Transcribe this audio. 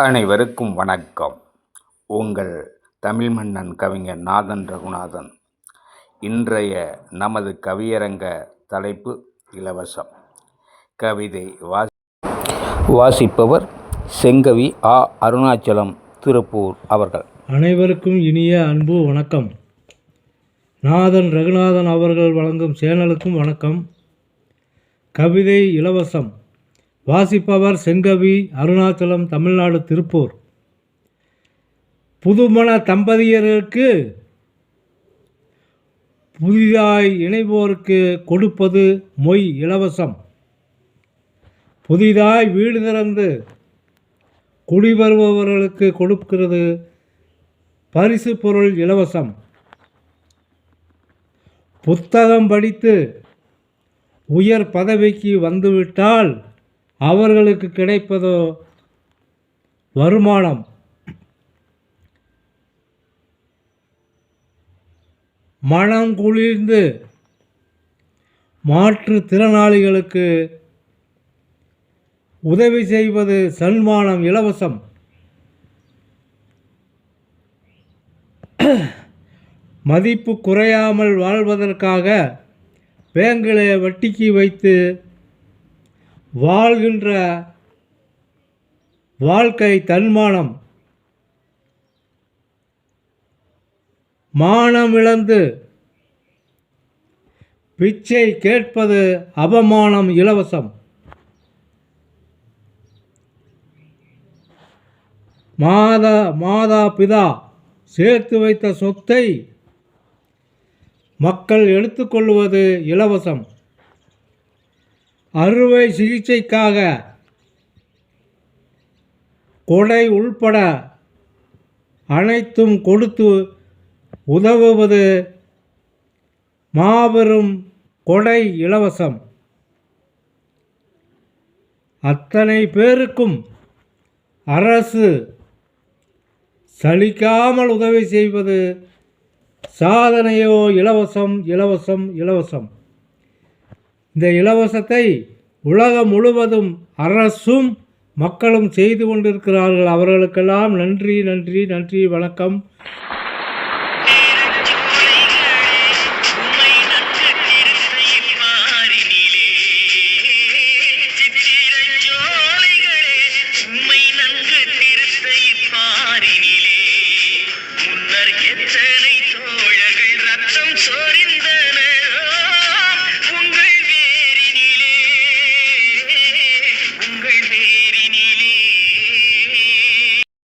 அனைவருக்கும் வணக்கம். உங்கள் தமிழ் மன்னன் கவிஞர் நாதன் ரகுநாதன். இன்றைய நமது கவியரங்க தலைப்பு இலவசம். கவிதை வாசி வாசிப்பவர் செங்கவி ஆ. அருணாச்சலம் திருப்பூர் அவர்கள். அனைவருக்கும் இனிய அன்பு வணக்கம். நாதன் ரகுநாதன் அவர்கள் வழங்கும் சேனலுக்கும் வணக்கம். கவிதை இலவசம். வாசிப்பவர் செங்கவி அருணாச்சலம் தமிழ்நாடு திருப்பூர். புதுமண தம்பதியருக்கு புதிதாய் இணைவோருக்கு கொடுப்பது மொய் இலவசம். புதிதாய் வீடு திறந்து குடிவருபவர்களுக்கு கொடுக்கிறது பரிசு பொருள் இலவசம். புத்தகம் படித்து உயர் பதவிக்கு வந்துவிட்டால் அவர்களுக்கு கிடைப்பதோ வருமானம். மனம் குளிர்ந்து மாற்றுத்திறனாளிகளுக்கு உதவி செய்வது சன்மானம் இலவசம். மதிப்பு குறையாமல் வாழ்வதற்காக பேங்கிலே வட்டிக்கு வைத்து வாழ்கின்ற வாழ்க்கை தன்மானம் மானம் இழந்து பிச்சை கேட்பது அவமானம் இலவசம். மாதா மாதா பிதா சேர்த்து வைத்த சொத்தை மக்கள் எடுத்துக்கொள்வது இலவசம். அறுவை சிகிச்சைக்காக கொடை உள்பட அனைத்தும் கொடுத்து உதவுவது மாபெரும் கொடை இலவசம். அத்தனை பேருக்கும் அரசு சலிக்காமல் உதவி செய்வது சாதனையோ இலவசம் இலவசம் இலவசம். இந்த இலவசத்தை உலகம் முழுவதும் அரசும் மக்களும் செய்து கொண்டிருக்கிறார்கள். அவர்களுக்கெல்லாம் நன்றி நன்றி நன்றி வணக்கம்.